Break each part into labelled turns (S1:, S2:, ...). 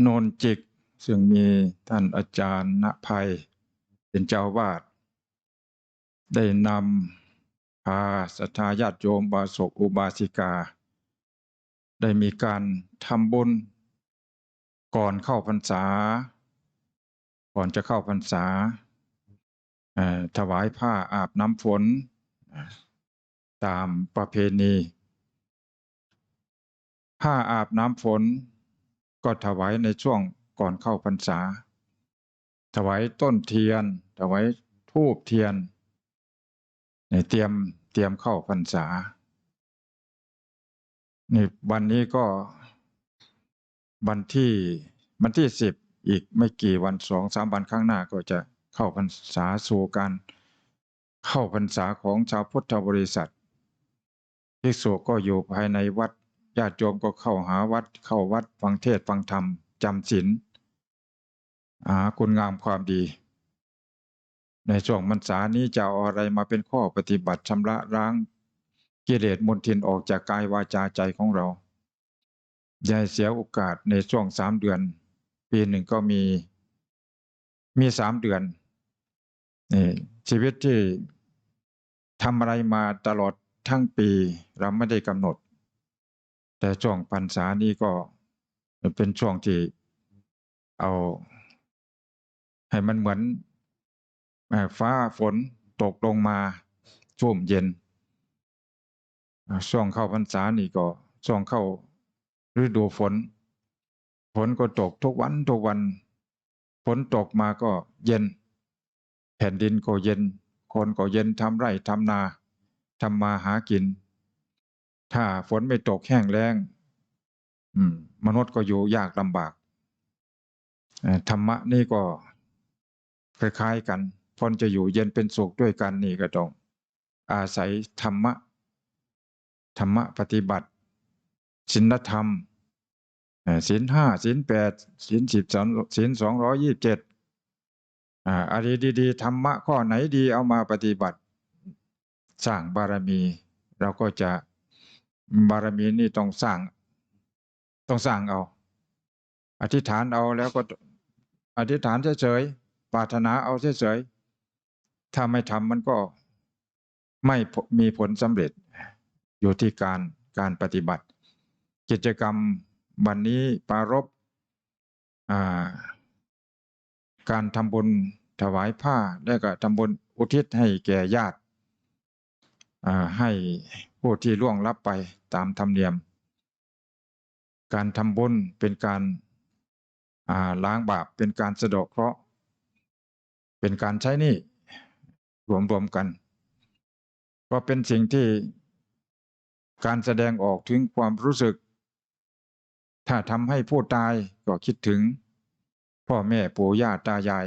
S1: โนนจิก ซึ่งมีท่านอาจารย์ณภัย เป็นเจ้าวาด ได้นำพาศรัทธาญาติโยมบาศกอุบาสิกา ได้มีการทำบุญ ก่อนเข้าพรรษา ก่อนจะเข้าพรรษา ถวายผ้าอาบน้ำฝน ตามประเพณีผ้าอาบน้ำฝน ก็ถวายในช่วงก่อนเข้าพรรษา ถวายต้นเทียน ถวายทูบเทียนในเตรียมเตรียมเข้าพรรษานี่วันนี้ก็วันที่วันที่สิบอีกไม่กี่วันสองสามวันข้างหน้าก็จะเข้าพรรษาสู่การเข้าพรรษาของชาวพุทธบริษัทภิกษุก็อยู่ภายในวัด ญาติโยมก็เข้าหาวัดเข้าวัดฟังเทศฟังธรรมจำศีลหาคุณงามความดี ในช่วงพรรษานี้จะเอาอะไรมาเป็นข้อปฏิบัติชำระล้างกิเลสมนทินออกจากกายวาจาใจของเราอย่าเสียโอกาสในช่วงสามเดือน ปีหนึ่งก็มี มีสามเดือนนี่ชีวิตที่ทำอะไรมาตลอดทั้งปีเราไม่ได้กำหนด แต่ช่วงพรรษานี้ก็เป็นช่วงที่เอา ให้มันเหมือนฟ้าฝนตกลงมาช่วมเย็น ช่วงเข้าพรรษานี่ก็ช่วงเข้าฤดูฝน ฝนก็ตกทุกวันทุกวัน ฝนตกมาก็เย็น แผ่นดินก็เย็น คนก็เย็นทำไร่ทำนาทำมาหากิน ถ้าฝนไม่ตกแห้งแล้งอืมมนุษย์ก็อยู่ยากลำบากธรรมะนี่ก็คล้ายๆกัน คนจะอยู่เย็นเป็นสุขด้วยกันนี่ก็ต้อง อาศัยธรรมะ ธรรมะปฏิบัติศีลธรรมศีลห้าศีลแปดศีลสิบสองศีลสองร้อยยี่สิบเจ็ดอ่าอะไรดีๆธรรมะข้อไหนดีเอามาปฏิบัติ สร้างบารมี เราก็จะ บารมีนี่ต้องสร้าง ต้องสร้างเอา อธิษฐานเอาแล้วก็อธิษฐานเฉยๆปรารถนาเอาเฉยๆถ้าไม่ทำมันก็ไม่มีผลสำเร็จอยู่ที่การการปฏิบัติ กิจกรรมวันนี้ปารบาการทำบุญถวายผ้า และก็ทำบุญอุทิศให้แก่ญาติาให้ ผู้ที่ล่วงลับไปตามธรรมเนียม การทำบุญเป็นการาล้างบาปเป็นการสะเดาะเคราะห์เป็นการใช้หนี้รวมๆกัน ก็เป็นสิ่งที่การแสดงออกถึงความรู้สึก ถ้าทำให้ผู้ตายก็คิดถึง พ่อแม่ปู่ย่าตายาย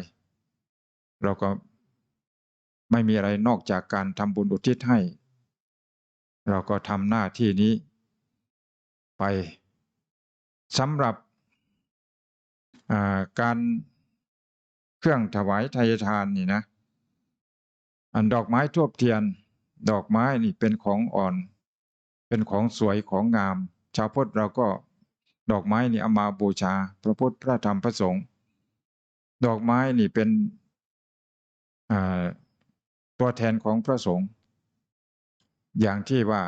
S1: เราก็ไม่มีอะไรนอกจากการทำบุญอุทิศให้ เราก็ทำหน้าที่นี้ไปสำหรับาการเครื่องถวายทายทานนี่นะ อันดอกไม้ทูบเทียน ดอกไม้นี่เป็นของอ่อน เป็นของสวยของงาม ชาวพุทธเราก็ดอกไม้นี่เอามาบูชา พระพุทธพระธรรมพระสงฆ์ดอกไม้นี่เป็นตัวแทนของพระสงฆ์ อย่างที่ว่า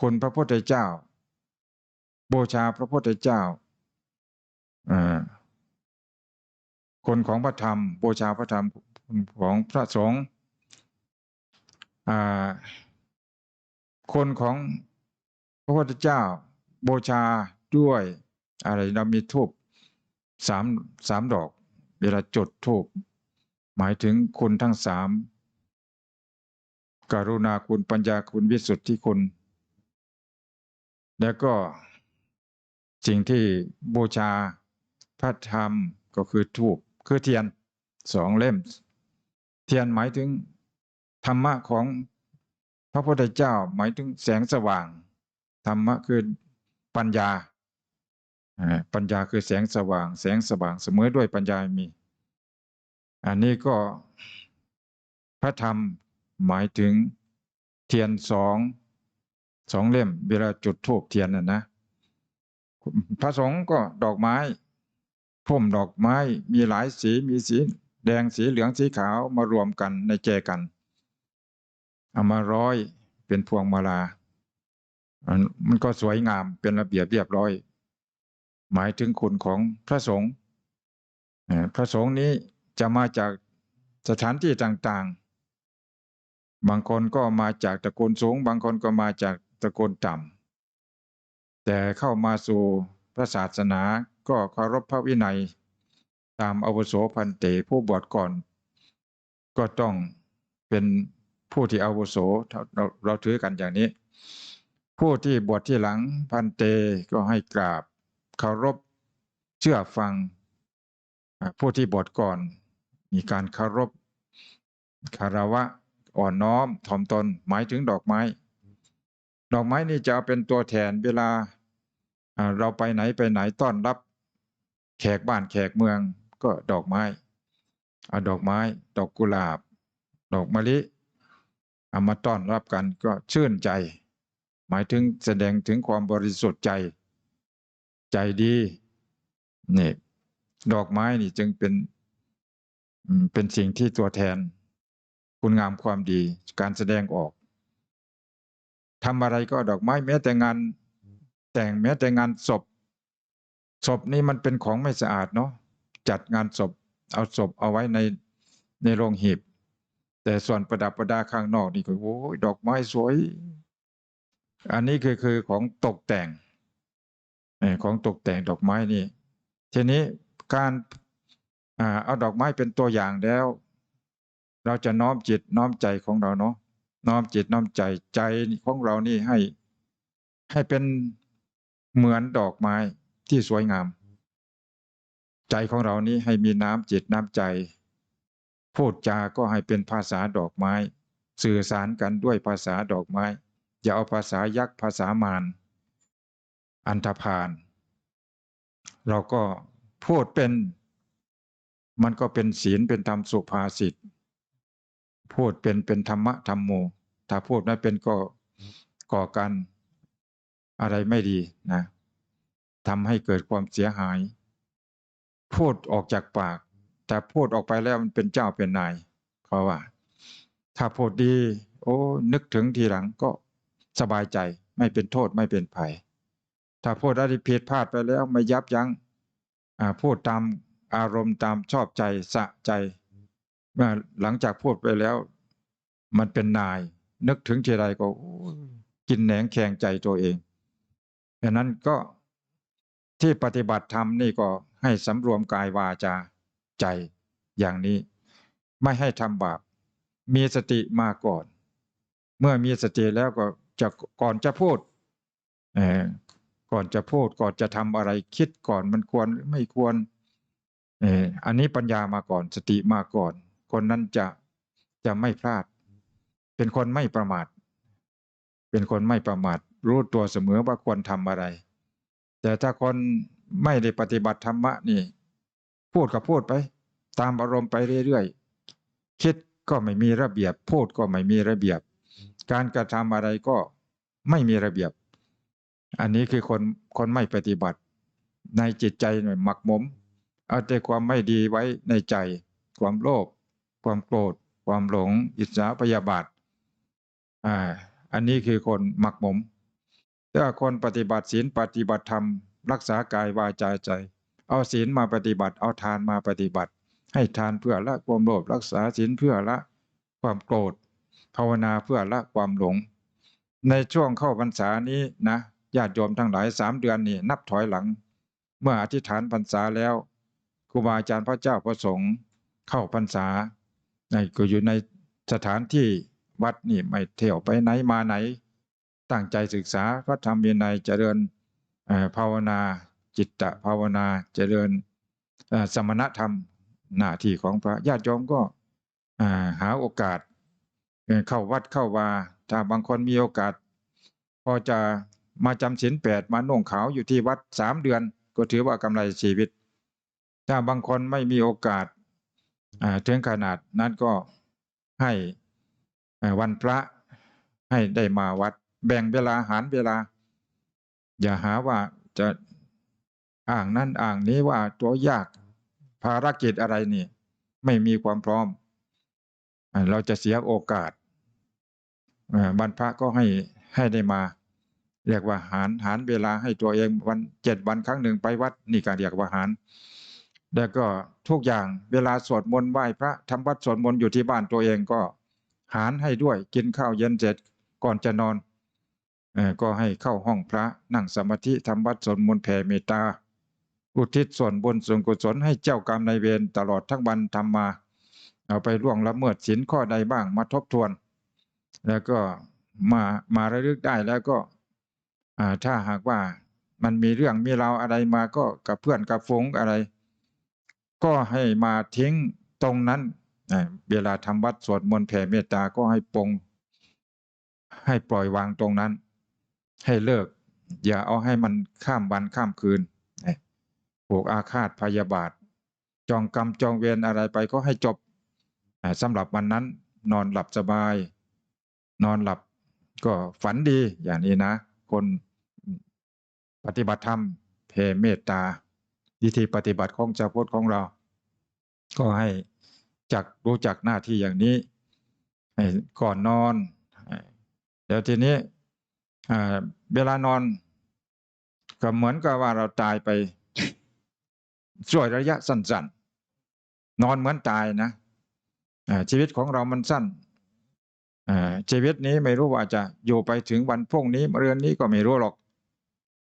S1: คุณพระพุทธเจ้า บูชาพระพุทธเจ้าคนของพระธรรมบูชาพระธรรมของพระสงฆ์คนของพระพุทธเจ้าบูชาด้วยอะไรเรามีทูบสามสามดอก เวลาจุดทูบหมายถึงคุณทั้งสาม กรุณาคุณปัญญาคุณวิสุทธิคุณ แล้วก็สิ่งที่บูชาพระธรรมก็คือทูบคือเทียนสองเล่ม เทียนหมายถึงธรรมะของพระพุทธเจ้าหมายถึงแสงสว่าง ธรรมะคือปัญญา ปัญญาคือแสงสว่าง แสงสว่างเสมอด้วยปัญญามี อันนี้ก็พระธรรม หมายถึงเทียนสองสองเล่ม เวลาจุดธูปเทียนน่ะนะพระสงฆ์ก็ดอกไม้พุ่มดอกไม้มีหลายสีมีสี แดงสีเหลืองสีขาวมารวมกันในแจกันเอามาร้อยเป็นพวงมาลา มันก็สวยงามเป็นระเบียบเรียบร้อย หมายถึงคุณของพระสงฆ์พระสงฆ์นี้จะมาจากสถานที่ต่างๆ บางคนก็มาจากตระกูลสูง บางคนก็มาจากตระกูลต่ำแต่เข้ามาสู่พระศาสนาก็เคารพพระวินัย ตามอวุโสพันเตผู้บวชก่อน ก็ต้องเป็นผู้ที่อาวุโสเราเราถือกันอย่างนี้ ผู้ที่บวชที่หลังพันเตก็ให้กราบเคารพเชื่อฟัง ผู้ที่บวชก่อน มีการเคารพคารวะ อ่อนน้อมถ่อมตนหมายถึงดอกไม้ ดอกไม้นี่จะเเป็นตัวแทนเวลาเราไปไหนไปไหนต้อนรับ แขกบ้านแขกเมืองก็ดอกไม้อาดอกไม้ ดอกกุหลาบ ดอกมะลิเอามาต้อนรับกันก็ชื่นใจ หมายถึงแสดงถึงความบริสุทธิ์ใจ ใจดีนี่ดอกไม้นี่จึงเป็นเป็นสิ่งที่ตัวแทน คุณงามความดี การแสดงออกทำอะไรก็ดอกไม้แม้แต่งานแต่งแม้แต่งานศพ ศพนี่มันเป็นของไม่สะอาดเนาะจัดงานศพ เอาศพเอาไว้ในในโรงหีบ แต่ส่วนประดับประดาข้างนอกนี่ก็โอ้ยดอกไม้สวย อันนี้คือคือของตกแต่งของตกแต่งดอกไม้นี่ ทีนี้การอเอาดอกไม้เป็นตัวอย่างแล้ว เราจะน้อมจิตน้อมใจของเราเนาะน้อมจิตน้อมใจใจของเรานี่ให้ ให้เป็นเหมือนดอกไม้ที่สวยงาม ใจของเรานี้ให้มีน้ำจิตน้ำใจ พูดจาก็ให้เป็นภาษาดอกไม้ สื่อสารกันด้วยภาษาดอกไม้ อย่าเอาภาษายักษ์ภาษามารอันธพาลเราก็พูดเป็น มันก็เป็นศีลเป็นธรรมสุภาษิต พูดเป็นเป็นธรรมะธรรมโม ถ้าพูดไม่เป็นก็ก่อกันอะไรไม่ดีนะทำให้เกิดความเสียหาย พูดออกจากปาก แต่พูดออกไปแล้วมันเป็นเจ้าเป็นนายเขาว่า ถ้าพูดดี โอ้นึกถึงทีหลังก็สบายใจไม่เป็นโทษไม่เป็นภัย ถ้าพูดอะไรผิดพลาดไปแล้วไม่ยับยัง้งพูดตามอารมณ์ตามชอบใจสะใจ เมื่อหลังจากพูดไปแล้ว มันเป็นนาย นึกถึงทีไรก็กินแหนงแข่งใจตัวเองดังนั้นก็ที่ปฏิบัติธรรมนี่ก็ให้สำรวมกายวาจาใจอย่างนี้ ไม่ให้ทำบาป มีสติมาก่อน เมื่อมีสติแล้วก็จะก่อนจะพูดเออก่อนจะพูดก่อนจะทำอะไรคิดก่อนมันควรหรือไม่ควรเอออันนี้ปัญญามาก่อนสติมาก่อน คนนั้นจะจะไม่พลาด เป็นคนไม่ประมาท เป็นคนไม่ประมาท รู้ตัวเสมอว่าควรทำอะไร แต่ถ้าคนไม่ได้ปฏิบัติธรรมะนี่ พูดก็พูดไป ตามอารมณ์ไปเรื่อยๆ คิดก็ไม่มีระเบียบ พูดก็ไม่มีระเบียบ การกระทำอะไรก็ไม่มีระเบียบ อันนี้คือคนคนไม่ปฏิบัติ ในจิตใจหน่อยหมักหมม เอาแต่ความไม่ดีไว้ในใจ ความโลภ ความโกรธ ความหลง อิจฉาพยาบาทอ่าอันนี้คือคนหมักหมมถ้าคนปฏิบัติศีลปฏิบัติธรรม รักษากายวาจาใจ เอาศีลมาปฏิบัติ เอาทานมาปฏิบัติ ให้ทานเพื่อละความโลภรักษาศีลเพื่อละความโกรธ ภาวนาเพื่อละความหลง ในช่วงเข้าพรรษานี้นะญาติโยมทั้งหลายสามเดือนนี่นับถอยหลัง เมื่ออธิษฐานพรรษาแล้วครูบาอาจารย์พระเจ้าพระสงฆ์เข้าพรรษา ในก็อยู่ในสถานที่วัดนี่ไม่เที่ยวไปไหนมาไหน ตั้งใจศึกษาพระธรรมวินัยเจริญภาวนาจิตตภาวนาเจริญเอ่อสมณธรรมหน้าที่ของพระญาติโยมก็หาโอกาสเข้าวัดเข้าวาถ้าบางคนมีโอกาส พอจะมาจำศีลแปดมาน่งขาวอยู่ที่วัดสามเดือน ก็ถือว่ากำไรชีวิต ถ้าบางคนไม่มีโอกาส ถึงขนาดนั้นก็ให้วันพระให้ได้มาวัด แบ่งเวลาหารเวลา อย่าหาว่าจะอ้างนั้นอ้างนี้ว่าตัวยากภารกิจอะไรนี่ ไม่มีความพร้อม เราจะเสียโอกาสอ่าบรรพระก็ให้ให้ได้มา เรียกว่าหารหารเวลาให้ตัวเองวันเจ็ดวันครั้งหนึ่งไปวัด นี่ก็เรียกว่าหาร แล้วก็ทุกอย่างเวลาสวดมนต์ไหว้พระทำวัดสวดมนต์อยู่ที่บ้านตัวเองก็หารให้ด้วยกินข้าวเย็นเสร็จก่อนจะนอนอก็ให้เข้าห้องพระนั่งสมาธิทำวัดสวดมนต์แผ่เมตตา อุทิศส่วนบุญส่วนกุศลให้เจ้ากรรมนายเวรตลอดทั้งวันทำมา เอาไปล่วงละเมิดศีลข้อใดบ้างมาทบทวน แล้วก็มามาระลึกได้แล้วก็ถ้าหากว่ามันมีเรื่องมีราวอะไรมาก็กับเพื่อนกับฝูงอะไร ก็ให้มาทิ้งตรงนั้น เวลาทำวัดสวดมนต์แผ่เมตตาก็ให้ปลงให้ปล่อยวางตรงนั้น ให้เลิก อย่าเอาให้มันข้ามวันข้ามคืนนะผูกอาฆาตพยาบาท จองกรรมจองเวรอะไรไปก็ให้จบสำหรับวันนั้น นอนหลับสบาย นอนหลับก็ฝันดีอย่างนี้นะ คนปฏิบัติธรรมเพเมตตา วิธีปฏิบัติของเจ้าพุทธของเรา ก็ให้จักรู้จักหน้าที่อย่างนี้ก่อนนอนเดี๋ยวทีนี้เวลานอน ก็เหมือนกับว่าเราตายไปช่วยระยะสั้นๆ นอนเหมือนตายนะชีวิตของเรามันสั้นชีวิตนี้ไม่รู้ว่าจะอยู่ไปถึงวันพรุ่งนี้มะรือนนี้ก็ไม่รู้หรอก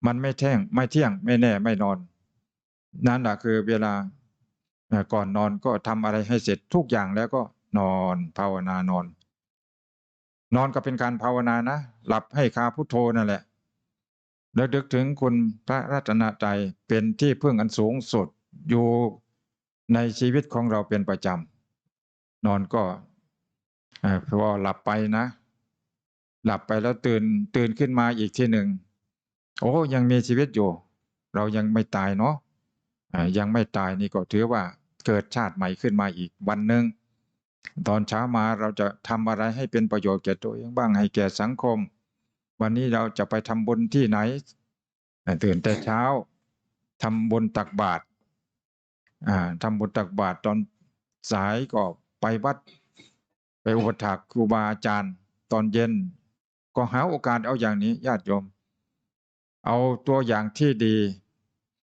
S1: มันไม่แท่งไม่เที่ยง ไม่แน่ไม่นอน นั่นแหละคือเวลาก่อนนอนก็ทำอะไรให้เสร็จทุกอย่างแล้วก็นอนภาวนานอน นอนก็เป็นการภาวนานะ หลับให้คาพุทโธนั่นแหละแล้วดึกถึงคุณพระรัตนตรัยเป็นที่พึ่งอันสูงสุดอยู่ในชีวิตของเราเป็นประจำนอนก็เอ่อพอหลับไปนะ หลับไปแล้วตื่นตื่นขึ้นมาอีกทีหนึ่งโอ้ยังมีชีวิตอยู่ เรายังไม่ตายเนาะ ยังไม่ตายนี่ก็ถือว่าเกิดชาติใหม่ขึ้นมาอีกวันหนึ่งตอนเช้ามาเราจะทำอะไรให้เป็นประโยชน์แก่ตัวเองบ้างให้แก่สังคม วันนี้เราจะไปทำบุญที่ไหน ตื่นแต่เช้าทำบุญตักบาตรอ่าทำบุญตักบาตรตอนสายก็ไปวัด ไปอุปถากครูบาอาจารย์ ตอนเย็น ก็หาโอกาสเอาอย่างนี้ญาติโยม เอาตัวอย่างที่ดี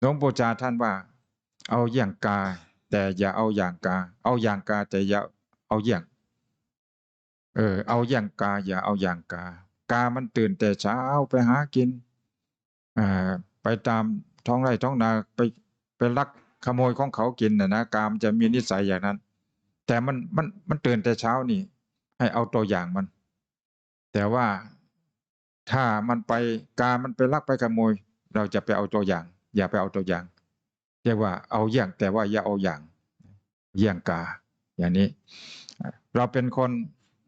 S1: ลวงปู่จาท่านว่า เอาอย่างกา แต่อย่าเอาอย่างกา เอาอย่างกาแต่อย่าเอาอย่าง เออ เอาอย่างกา อย่าเอาอย่างกา กามันตื่นแต่เช้าไปหากินอ่าไปตามท้องไร่ท้องนาไปไปลักขโมยของเขากินนะนะกามจะมีนิสัยอย่างนั้น แต่มันมันมันตื่นแต่เช้านี่ ให้เอาตัวอย่างมัน แต่ว่าถ้ามันไปกามันไปลักไปขโมย เราจะไปเอาตัวอย่าง อย่าไปเอาตัวอย่างเรียกว่าเอาอย่างแต่ว่าอย่าเอาอย่างเยี่ยงกา อย่างนี้ เราเป็นคน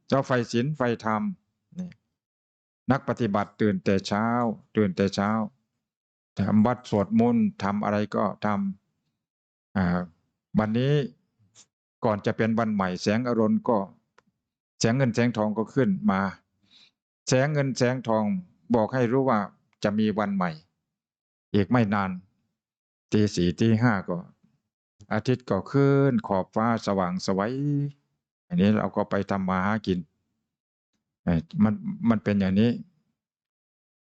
S1: เจ้าไฟศีลไฟธรรมนักปฏิบัติตื่นแต่เช้า ตื่นแต่เช้าทำวัดสวดมนต์ทำอะไรก็ทำวันนี้ก่อนจะเป็นวันใหม่ แสงอรุณก็ แสงเงินแสงทองก็ขึ้นมา แสงเงินแสงทองบอกให้รู้ว่าจะมีวันใหม่ อีกไม่นานตีสี่ตีห้าก็ อาทิตย์ก็ขึ้น ขอบฟ้าสว่างสวัยอันนี้เราก็ไปทำมาหากินมันมันเป็นอย่างนี้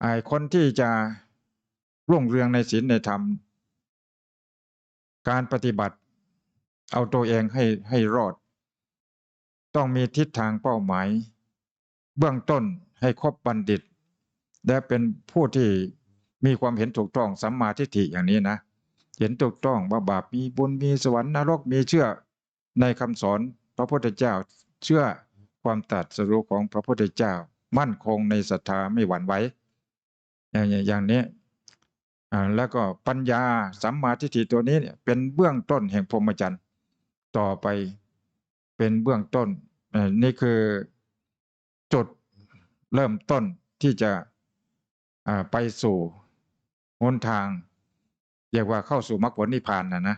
S1: ไอ้คนที่จะรุ่งเรืองในศีลในธรรม การปฏิบัติ เอาตัวเองให้ให้รอด ต้องมีทิศทางเป้าหมาย เบื้องต้นให้ครบบัณฑิต และเป็นผู้ที่ มีความเห็นถูกต้องสัมมาทิฏฐิอย่างนี้นะ เห็นถูกต้องว่าบาปมีบุญมีสวรรค์นรกมีเชื่อในคำสอนพระพุทธเจ้าเชื่อความตัดสรู้ของพระพุทธเจ้า มั่นคงในศรัทธาไม่หวั่นไหวอย่างอย่างอย่างนี้แล้วก็ปัญญาสัมมาทิฏฐิตัวนี้เป็นเบื้องต้นแห่งพรหมจรรย์ต่อไปเป็นเบื้องต้นนี่คือจุดเริ่มต้นที่จะไปสู่ หนทางเรียกว่าเข้าสู่มรรคผลนิพพานนะนะ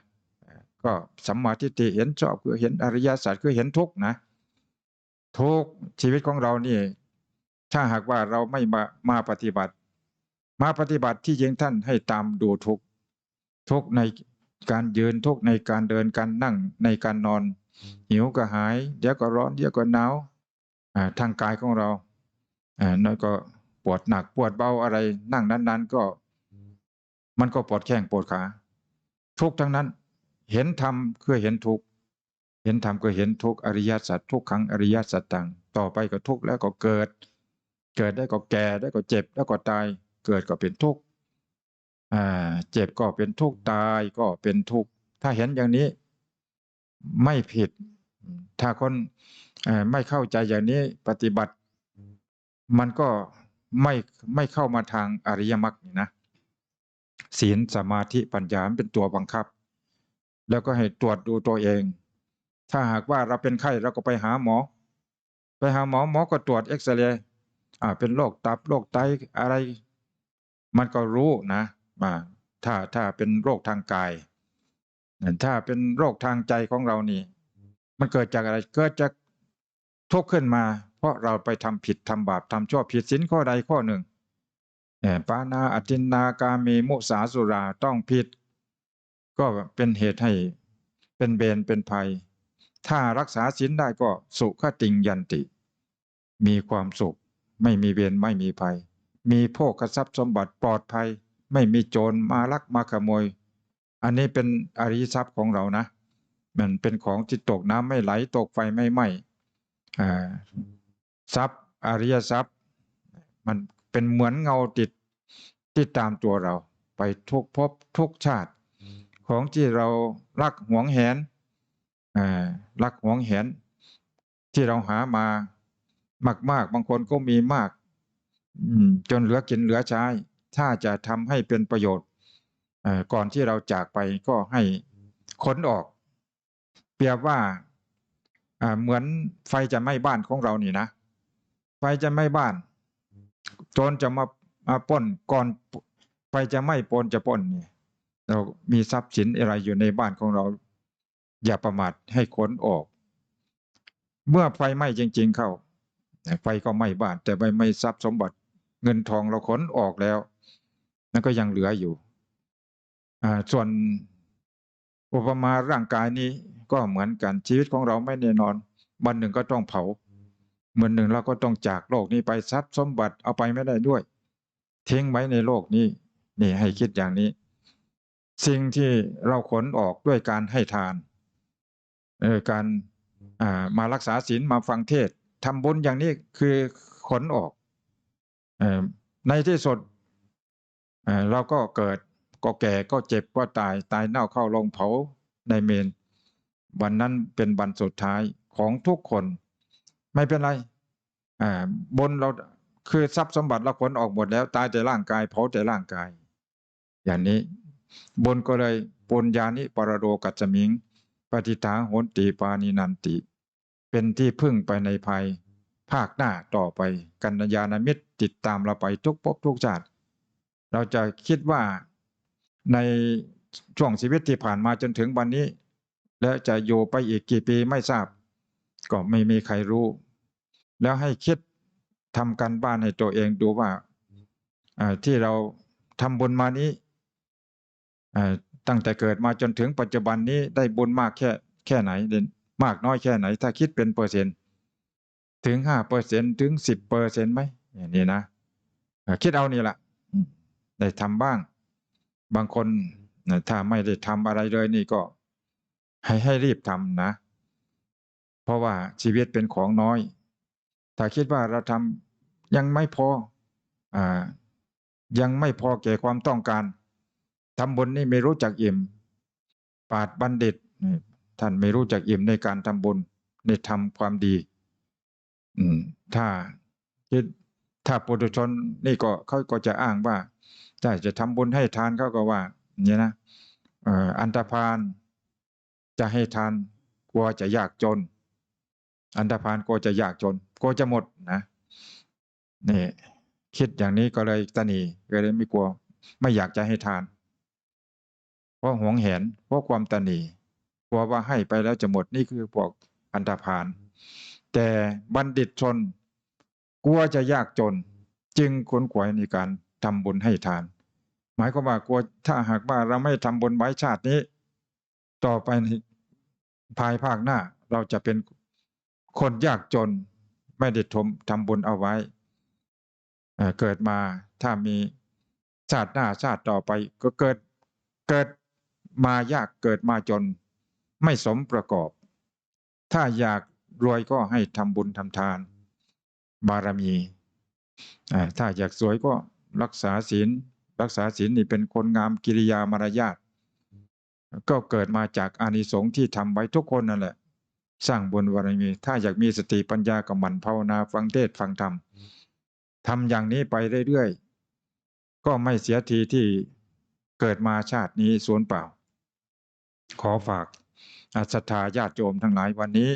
S1: ก็สัมมาทิฏฐิเห็นชอบคือเห็นอริยสัจคือเห็นทุกนะทุกชีวิตของเรานี่ถ้าหากว่าเราไม่มามาปฏิบัติ มาปฏิบัติที่จริงท่านให้ตามดูทุกทุกในการยืนทุกในการเดินการนั่งในการนอน หิวก็หาย เดี๋ยวก็ร้อนเดี๋ยวก็หนาวทางกายของเราอ่านั่นก็ปวดหนักปวดเบาอะไร นั่งนานๆก็ มันก็ปวดแข้งปวดขา ทุกทั้งนั้น เห็นธรรมคือเห็นทุกเห็นธรรมก็เห็นทุกอริยสัจทุกขังอริยสัจตังต่อไปก็ทุกแล้วก็เกิด เกิดได้ก็แก่ได้ก็เจ็บแล้วก็ตาย เกิดก็เป็นทุกข์เจ็บก็เป็นทุกข์ตายก็เป็นทุกข์ถ้าเห็นอย่างนี้ไม่ผิด ถ้าคนไม่เข้าใจอย่างนี้ปฏิบัติ มันก็ไม่ไม่เข้ามาทางอริยมรรคนะ ศีลสมาธิปัญญาเป็นตัวบังคับ แล้วก็ให้ตรวจดูตัวเอง ถ้าหากว่าเราเป็นไข้เราก็ไปหาหมอ ไปหาหมอหมอก็ตรวจเอ็กซเรย์อ่าเป็นโรคตับโรคไตอะไร มันก็รู้นะมาถ้าถ้าเป็นโรคทางกาย ถ้าเป็นโรคทางใจของเรานี่ มันเกิดจากอะไรเกิดจากทุกข์ขึ้นมา เพราะเราไปทำผิดทำบาปทำชั่วผิดศีลข้อใดข้อหนึ่ง ปานาอจินนากาเมมุสาสุราต้องผิด ก็เป็นเหตุให้เป็นเบนเป็นภัย ถ้ารักษาศีลได้ก็สุขติงยันติ มีความสุข ไม่มีเวรไม่มีภัย มีโภคทรัพย์สมบัติปลอดภัย ไม่มีโจรมาลักมาขโมย อันนี้เป็นอริยทรัพย์ของเรานะ มันเป็นของที่ตกน้ำไม่ไหลตกไฟไม่ไหม้ทรัพย์อริยทรัพย์ มันเป็นเหมือนเงาติด ติดตามตัวเราไปทุกภพทุกชาติ ของที่เรารักหวงแหนอ่ารักหวงแหน ที่เราหามามากๆบางคนก็มีมากอืมจนเหลือกินเหลือใช้ ถ้าจะทำให้เป็นประโยชน์เอ่อก่อนที่เราจากไปก็ให้ขนออก เปรียบว่าอ่าเหมือนไฟจะไหม้บ้านของเรานี่นะ ไฟจะไหม้บ้านโจรจะมามา ป้นก่อนไฟจะไหม้ปนจะป้นเนี่ยเรามีทรัพย์สินอะไรอยู่ในบ้านของเรา อย่าประมาทให้ขนออก เมื่อไฟไหม้จริง ๆ เข้าไฟก็ไหม้บ้าน แต่ไม่ไม้ทรัพย์สมบัติเงินทองเราขนออกแล้วนั่นก็ยังเหลืออยู่อ่าส่วนอุปมาร่างกายนี้ก็เหมือนกันชีวิตของเราไม่แน่นอน วันหนึ่งก็ต้องเผาเหมือนหนึ่งเราก็ต้องจากโลกนี้ไปทรัพย์สมบัติเอาไปไม่ได้ด้วย ทิ้งไว้ในโลกนี้ นี่ให้คิดอย่างนี้ สิ่งที่เราขนออกด้วยการให้ทานเออการมารักษาศีลมาฟังเทศทำบุญอย่างนี้คือขนออกอในที่สุดเเราก็เกิดก็แก่ก็เจ็บก็ตายตายเน่าเข้าลงเผาในเมน วันนั้นเป็นวันสุดท้ายของทุกคน ไม่เป็นไรบนเรา คือทรัพย์สมบัติเราขนออกหมดแล้ว ตายแต่ร่างกายเผาแต่ร่างกาย อย่างนี้ บนก็เลยปุญานิปรโรกัจจมิง ปฏิทาโหนติปานินันติ เป็นที่พึ่งไปในภัย ภาคหน้าต่อไป กัญญาณมิตรติดตามเราไปทุกภพทุกชาติ เราจะคิดว่าในช่วงชีวิตที่ผ่านมาจนถึงวันนี้ และจะอยู่ไปอีกกี่ปีไม่ทราบ ก็ไม่มีใครรู้ แล้วให้คิด ทำการบ้านให้ตัวเองดูว่าอที่เราทำบุญมานี้อตั้งแต่เกิดมาจนถึงปัจจุบันนี้ได้บุญมากแค่แค่ไหนมากน้อยแค่ไหน ถ้าคิดเป็นเปอร์เซ็นต์ถึงห้าเปอร์เซ็นถึงสิบเปอร์เซ็นไหมอย่างนี้นะคิดเอานี่แหละได้ทำบ้าง บางคนถ้าไม่ได้ทำอะไรเลยนี่ก็ ให้ให้รีบทำนะ เพราะว่าชีวิตเป็นของน้อย ถ้าคิดว่าเราทำ ยังไม่พออ่ายังไม่พอแก่ความต้องการทำบุญนี่ไม่รู้จักอิ่ม ปาดบัณฑิตท่านไม่รู้จักอิ่มในการทำบุญในทำความดี อืม ถ้าคิดถ้าปุถุชนนี่ก็เขาก็จะอ้างว่าถ้าจะทำบุญให้ทานเขาก็ว่าอย่างนี้นะอันธพาลจะให้ทานกลัวจะยากจน อันธพาลกลัวจะยากจนกลัวจะหมดนะ นี่คิดอย่างนี้ก็เลยตนีก็เลยไม่กลัว ไม่อยากจะให้ทาน เพราะหวงแหนเพราะความตนีกลัวว่าให้ไปแล้วจะหมดนี่คือพวกอันธพาลแต่บัณฑิตชน กลัวจะยากจน จึงขนขวายในการทำบุญให้ทาน หมายความว่ากลัวถ้าหากว่าเราไม่ทำบุญไว้ชาตินี้ ต่อไปในภายภาคหน้า เราจะเป็นคนยากจนไม่ได้ทำทำบุญเอาไว้ เกิดมาถ้ามีชาติหน้าชาติต่อไปก็เกิดเกิดมายากเกิดมาจน ไม่สมประกอบ ถ้าอยากรวยก็ให้ทำบุญทำทาน บารมี ถ้าอยากสวยก็รักษาศีล รักษาศีลนี่เป็นคนงามกิริยามารยาทก็เกิดมาจากอานิสงส์ที่ทำไว้ทุกคนนั่นแหละ สร้างบุญบารมี ถ้าอยากมีสติปัญญากับมันภาวนาฟังเทศฟังธรรม ทำอย่างนี้ไปเรื่อยๆ ก็ไม่เสียทีที่เกิดมาชาตินี้สูญเปล่า ขอฝากอาศรัทธาญาติโยมทั้งหลายวันนี้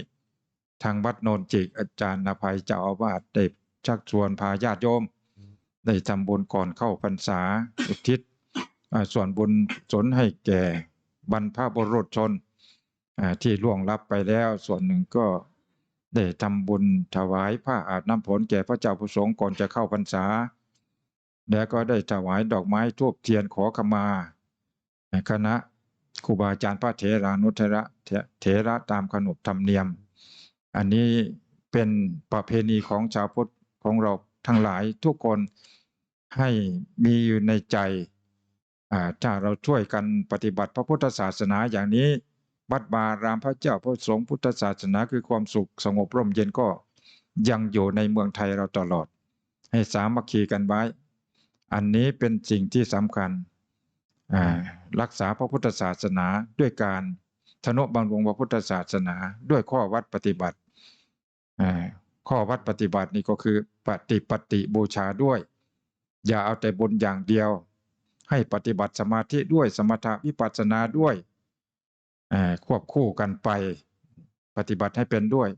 S1: ทางวัดโนนจิกอาจารย์นภัยเจ้าอาวาสได้ชักชวนพาญาติโยม ได้ทำบุญก่อนเข้าพรรษาอุทิศส่วนบุญสนให้แก่บรรพบุรุษชนที่ล่วงลับไปแล้วส่วนหนึ่งก็ ได้ทำบุญถวายผ้าอาบน้ำฝนแก่พระเจ้าผู้สงฆ์ก่อนจะเข้าพรรษา แล้วก็ได้ถวายดอกไม้ทูบเทียนขอขมาคณะครูบาอาจารย์พระเถรานุเถระเถระตามขนบธรรมเนียม อันนี้เป็นประเพณีของชาวพุทธของเราทั้งหลายทุกคนให้มีอยู่ในใจถ้าเราช่วยกันปฏิบัติพระพุทธศาสนาอย่างนี้ วัดบารามพระเจ้าพระสงฆ์พุทธศาสนาคือความสุขสงบร่มเย็นก็ยังอยู่ในเมืองไทยเราตลอด ให้สามัคคีกันไว้ อันนี้เป็นสิ่งที่สำคัญ รักษาพระพุทธศาสนาด้วยการทนุบำรุงพระพุทธศาสนาด้วยข้อวัดปฏิบัติ ข้อวัดปฏิบัตินี่ก็คือปฏิปฏิบูชาด้วย อย่าเอาแต่บุญอย่างเดียว ให้ปฏิบัติสมาธิด้วยสมถะวิปัสสนาด้วย ควบคู่กันไปปฏิบัติให้เป็นด้วย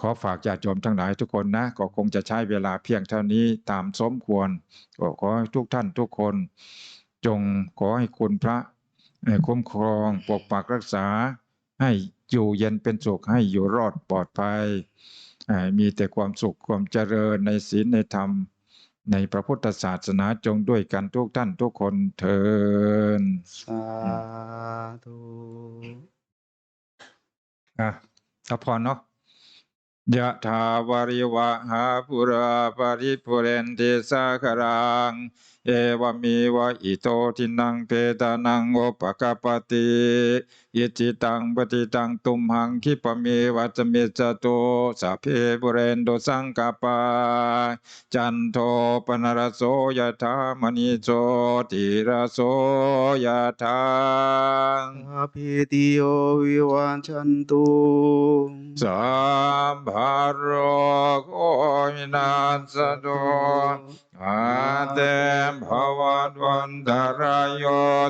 S1: ขอฝากญาติโยมทั้งหลายทุกคนนะ ก็คงจะใช้เวลาเพียงเท่านี้ตามสมควรก็ขอให้ทุกท่านทุกคน จงขอให้คุณพระคุ้มครองปกปักรักษา ให้อยู่เย็นเป็นสุขให้อยู่รอดปลอดภัยมีแต่ความสุขความเจริญในศีลในธรรม ในพระพุทธศาสนาจงด้วยกันทุกท่านทุกคนเทิน
S2: สาธุ
S1: อะสัพพรเนาะยะถาวาริวะหาปุราปาริปุเรนติสาคารัง เอวเมีวะอิโตทินังเปตานังโอปกปปติยิจิตังปฏิตังตุมหังคิปะเมวัจเมจโตสัพเพปุเรนโดสังกปาจันโทปนรสโสยถามณิโสติระโสยถา
S2: สัพพิติโยวิวัชชันตุ
S1: สัมภารโรโควินาสตุ อาเตมภวันวันตรายโย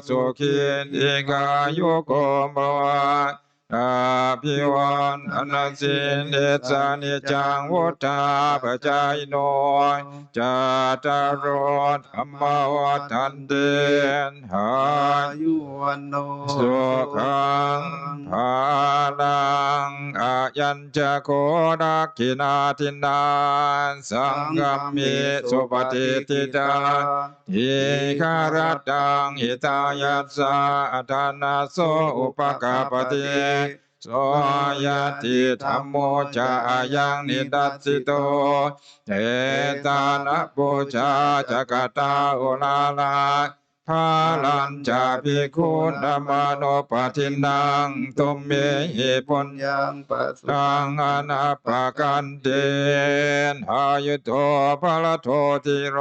S1: สุขินอิกายุโกมวะ อาภิวันอนันสินเดชานิจังวุฒาปจายโนจาตารโรธรรมวัฏันเตนหา
S2: อายุวันโน
S1: สุขังภาลังอายัญจะโคดักขินาทินาสังกัมมิสุปฏิทิตาทิคารตังหิตายัสสะอัตานาโสอุปกาปติโสยติธรรมโมจายังนิดัสสิโตเอตานะปูชาจักตาโอลาลาพาลันจะพิคุณธมโนปทินังตุมเมหิปุญญั
S2: งปัสสั
S1: งอนาปกันเตนอายุโตภะละโทติโร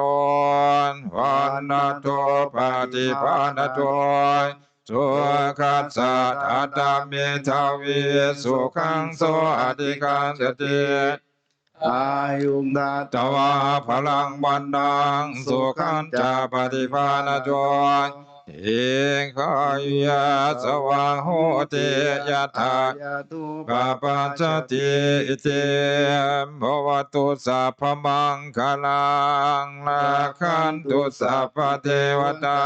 S1: นวันาโตปฏิภาณโต สุขัสสะอัตตามิทาวิสุขังโสอธิการสติ
S2: อายุงดา
S1: ตวาพลังบันดังสุขันจะปฏิภาณจรเอกขายยสวาโหติยะถา
S2: ยาตุ
S1: ปะปัจจติเตภวตุสัพพมังคลังละขันตุสัพพเทวตา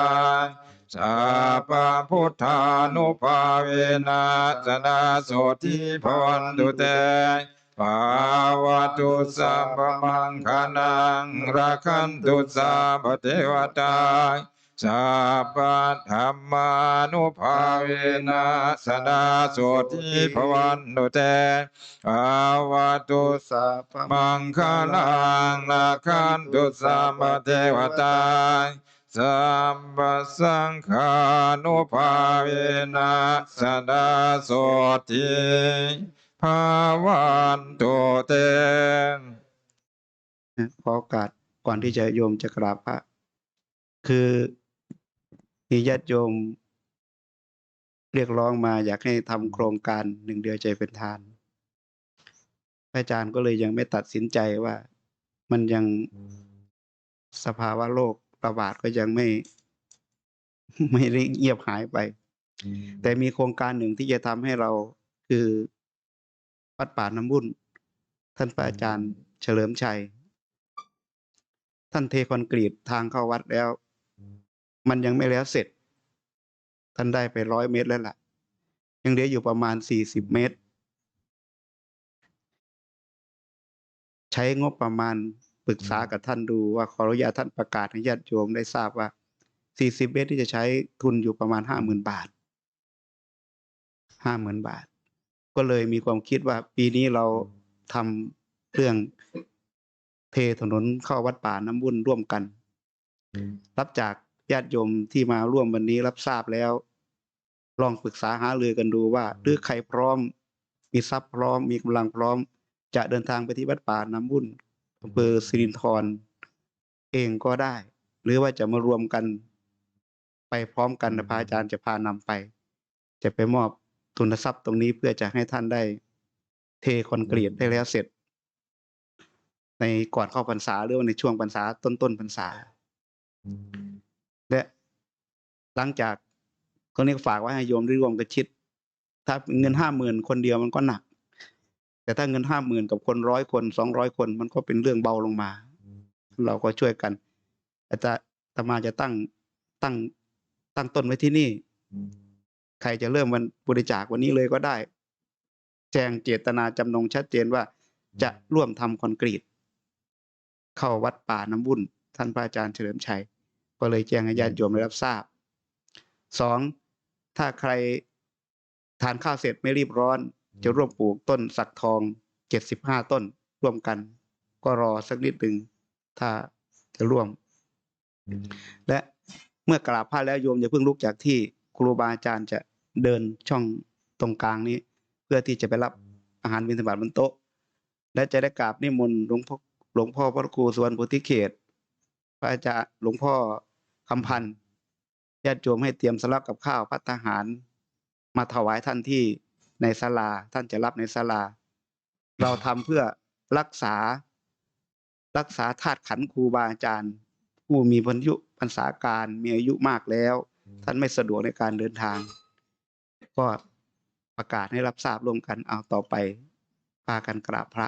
S1: สัพพพุทธานุภาเวนะสนาโสทิภวันตุเตภาวตุสัพมังคลังรักันตุสัพเทวตาสัพพธรรมานุภาเวนะสดาโสติภวันตุเตภาวตุสัพมังคลังรักันตุสัพเทวตา สัมปสังฆานุภาเวนะสดาโสติภาวันตุเต
S3: นะขอโอกาสก่อนที่จะโยมจะกราบพระคือมีญาติโยม เรียกร้องมาอยากให้ทำโครงการหนึ่งเดียวใจเป็นทานพระอาจารย์ก็เลยยังไม่ตัดสินใจว่ามันยังสภาวะโลก ระบาดก็ยังไม่ ไม่ได้เงียบหายไป แต่มีโครงการหนึ่งที่จะทำให้เราคือวัดป่าน้ำบุญท่านพระอาจารย์เฉลิมชัย ท่านเทคอนกรีตทางเข้าวัดแล้ว มันยังไม่แล้วเสร็จ ท่านได้ไปร้อยเมตรแล้วล่ะ ยังเหลืออยู่ประมาณสี่สิบเมตร ใช้งบประมาณ ปรึกษากับท่านดูว่าขออนุญาตท่านประกาศให้ญาติโยมได้ทราบว่าสี่สิบเมตรที่จะใช้ทุนอยู่ประมาณห้าหมื่นบาทห้าหมื่นบาท ก็เลยมีความคิดว่าปีนี้เราทำเรื่องเทถนนเข้าวัดป่าน้ำวุ่นร่วมกัน รับจากญาติโยมที่มาร่วมวันนี้รับทราบแล้ว ลองปรึกษาหารือกันดูว่าหรือใครพร้อม มีทรัพย์พร้อมมีกำลังพร้อม จะเดินทางไปที่วัดป่าน้ำวุ่น อำเภอสิรินธรเองก็ได้ หรือว่าจะมารวมกันไปพร้อมกันนะพระอาจารย์จะพานำไป จะไปมอบทุนทรัพย์ตรงนี้เพื่อจะให้ท่านได้เทคอนกรีตได้แล้วเสร็จ ในก่อนเข้าพรรษาหรือว่าในช่วงพรรษาต้นต้นๆพรรษาและหลังจากคนนี้ก็ฝากไว้ให้โยมได้ร่วมกันคิด ถ้าเงินห้าหมื่นคนเดียวมันก็หนัก แต่ถ้าเงินห้าหมื่นกับคนร้อยคนสองร้อยคน มันก็เป็นเรื่องเบาลงมา เราก็ช่วยกัน อาจจะตมาจะตั้งตั้งตั้งต้นไว้ที่นี่ ใครจะเริ่มวันบริจาควันนี้เลยก็ได้ แจ้งเจตนาจำนงชัดเจนว่า จะร่วมทำคอนกรีต เข้าวัดป่าน้ำวุ่นท่านพระอาจารย์เฉลิมชัย ก็เลยแจ้งให้ญาติโยมได้รับทราบสองถ้าใครทานข้าวเสร็จไม่รีบร้อน จะร่วมปลูกต้นสักทองเจ็ดสิบห้าต้นร่วมกัน ก็รอสักนิดหนึ่งถ้าจะร่วม และเมื่อกราบพระแล้วโยมอย่าเพิ่งลุกจากที่ครูบาอาจารย์จะเดินช่องตรงกลางนี้ เพื่อที่จะไปรับอาหารบิณฑบาตบนโต๊ะ และจะได้กราบนิมนต์หลวงพ่อหลวงพ่อพระครูสุวรรณโพธิเขต พระอาจารย์หลวงพ่อคำพันธ์ญาติโยมให้เตรียมสลับกับข้าวพัตตาหาร มาถวายท่านที่ ในศาลา ท่านจะรับในศาลา เราทำเพื่อรักษา รักษาธาตุขันธ์ครูบาอาจารย์ ผู้มีพันยุพรรษาการมีอายุมากแล้ว ท่านไม่สะดวกในการเดินทาง ก็ประกาศให้รับทราบร่วมกันเอาต่อไปพากันกราบพระ